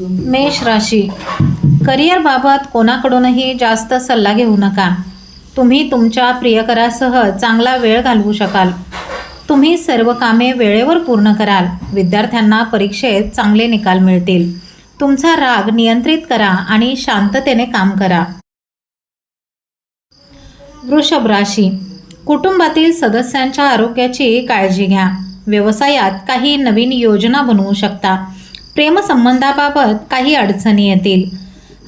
मेष राशी. करिअरबाबत कोणाकडूनही जास्त सल्ला घेऊ नका. तुम्ही तुमच्या प्रियकरासह चांगला वेळ घालवू शकाल. तुम्ही सर्व कामे वेळेवर पूर्ण कराल. विद्यार्थ्यांना परीक्षेत चांगले निकाल मिळतील. तुमचा राग नियंत्रित करा आणि शांततेने काम करा. वृषभ राशी. कुटुंबातील सदस्यांच्या आरोग्याची काळजी घ्या. व्यवसायात काही नवीन योजना बनवू शकता. प्रेमसंबंधाबाबत काही अडचणी येतील.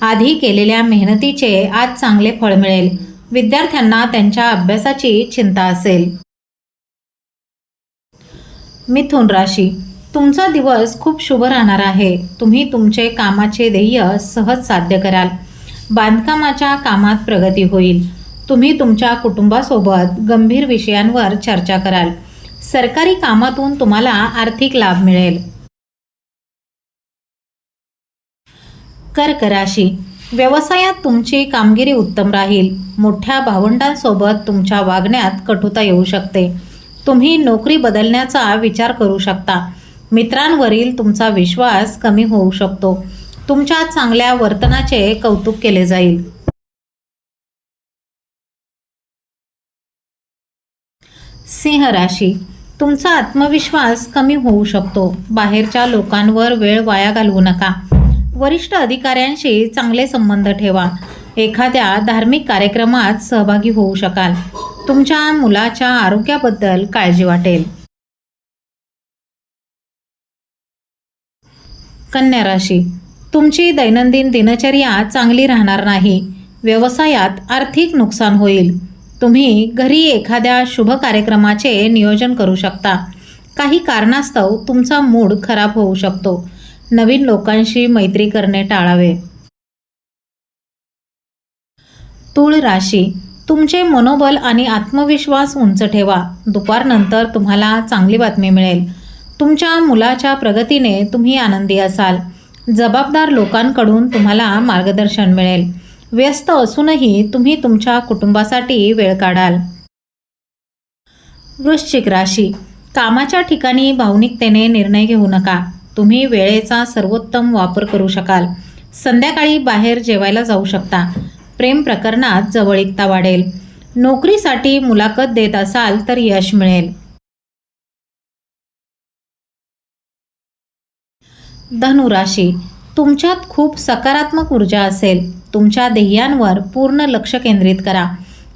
आधी केलेल्या मेहनतीचे आज चांगले फळ मिळेल. विद्यार्थ्यांना त्यांच्या अभ्यासाची चिंता असेल. मिथुन राशी. तुमचा दिवस खूप शुभ राहणार आहे. तुम्ही तुमचे कामाचे ध्येय सहज साध्य कराल. बांधकामाच्या कामात प्रगती होईल. तुम्ही तुमच्या कुटुंबासोबत गंभीर विषयांवर चर्चा कराल. सरकारी कामातून तुम्हाला आर्थिक लाभ मिळेल. कर्क राशी व्यवसायात तुमची कामगिरी उत्तम राहील. मोठ्या भावंडांसोबत तुमच्या वागण्यात कटुता येऊ शकते. तुम्ही नोकरी बदलण्याचा विचार करू शकता. मित्रांवरील तुमचा विश्वास कमी होऊ शकतो. तुमच्या चांगल्या वर्तनाचे कौतुक केले जाईल. सिंह राशी. तुमचा आत्मविश्वास कमी होऊ शकतो. बाहेरच्या लोकांवर वेळ वाया घालवू नका. वरिष्ठ अधिकाऱ्यांशी चांगले संबंध ठेवा. एखाद्या धार्मिक कार्यक्रमात सहभागी होऊ शकाल. तुमच्या मुलाच्या आरोग्याबद्दल काळजी वाटेल. कन्या राशी. तुमची दैनंदिन दिनचर्या चांगली राहणार नाही. व्यवसायात आर्थिक नुकसान होईल. तुम्ही घरी एखाद्या शुभ कार्यक्रमाचे नियोजन करू शकता. काही कारणास्तव तुमचा मूड खराब होऊ शकतो. नवीन लोकांशी मैत्री करणे टाळावे. तूळ राशी तुमचे मनोबल आणि आत्मविश्वास उंच ठेवा. दुपारनंतर तुम्हाला चांगली बातमी मिळेल. तुमच्या मुलाच्या प्रगतीने तुम्ही आनंदी असाल. जबाबदार लोकांकडून तुम्हाला मार्गदर्शन मिळेल. व्यस्त असूनही तुम्ही तुमच्या कुटुंबासाठी वेळ काढाल. वृश्चिक राशी कामाच्या ठिकाणी भावनिकतेने निर्णय घेऊ नका. तुम्ही वेळेचा सर्वोत्तम वापर करू शकाल. संध्याकाळी बाहेर जेवायला जाऊ शकता. प्रेम प्रकरणात जवळीकता वाढेल. नोकरीसाठी मुलाखत देत असाल तर यश मिळेल. धनुराशी तुमच्यात खूप सकारात्मक ऊर्जा असेल. तुमच्या ध्येयांवर पूर्ण लक्ष केंद्रित करा.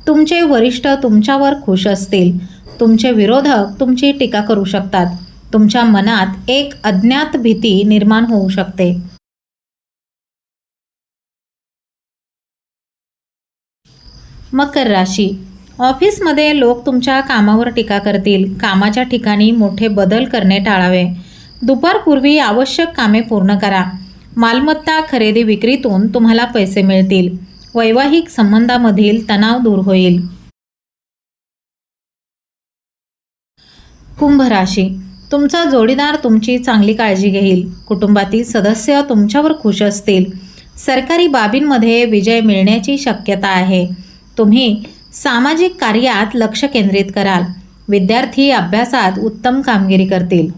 तुमचे वरिष्ठ तुमच्यावर खुश असतील. तुमचे विरोधक तुमची टीका करू शकतात. तुमच्या मनात एक अज्ञात भीती निर्माण होऊ शकते. मकर राशी. ऑफिसमध्ये लोक तुमच्या कामावर टीका करतील. कामाच्या ठिकाणी मोठे बदल करणे टाळावे. दुपारपूर्वी आवश्यक कामे पूर्ण करा. मालमत्ता खरेदी विक्रीतून तुम्हाला पैसे मिळतील. वैवाहिक संबंधामधील तणाव दूर होईल. कुंभ राशी. तुमचा जोडीदार तुमची चांगली काळजी घेईल. कुटुंबातील सदस्य तुमच्यावर खुश असतील. सरकारी बाबींमध्ये विजय मिळण्याची शक्यता आहे. तुम्ही सामाजिक कार्यात लक्ष केंद्रित कराल. विद्यार्थी अभ्यासात उत्तम कामगिरी करतील.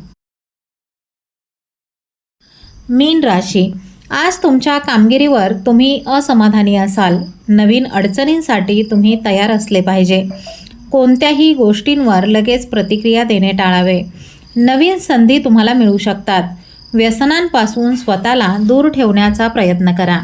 मीन राशी. आज तुमच्या कामगिरीवर तुम्ही असमाधानी असाल. नवीन अडचणींसाठी तुम्ही तयार असले पाहिजे. कोणत्याही गोष्टींवर लगेच प्रतिक्रिया देणे टाळावे. नवीन संधी तुम्हाला मिळू शकतात. व्यसनांपासून स्वतःला दूर ठेवण्याचा प्रयत्न करा.